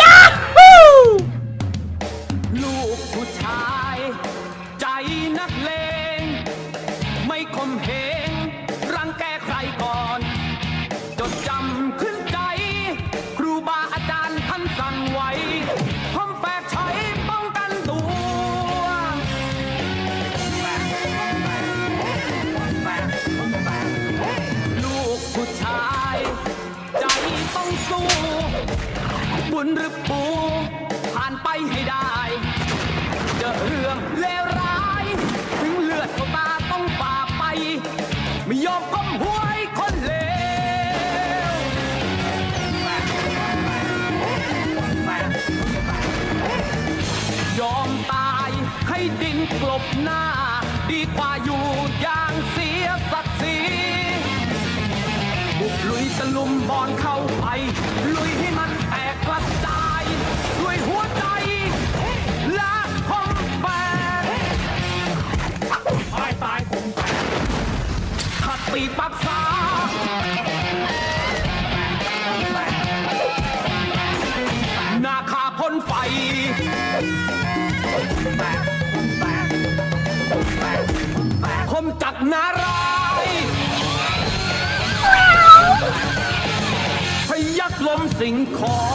ยาฮูลูกผู้ชาย ใจนักเล คุณหรือปูผ่านไปให้ได้ เจอเรื่องเลวร้าย ถึงเลือดเข้าตาต้องฝ่าไป ไม่ยอมก้มหัวให้คนเลวยอมตายให้ดินกลบหน้า ดีกว่าอยู่ยา มบอลเข้าไป ลุยให้มันแตกกระจายด้วยหัวใจและคมแบทตายตายคงตายคติปักษานาคาพ่นไฟคมจักนา something corn.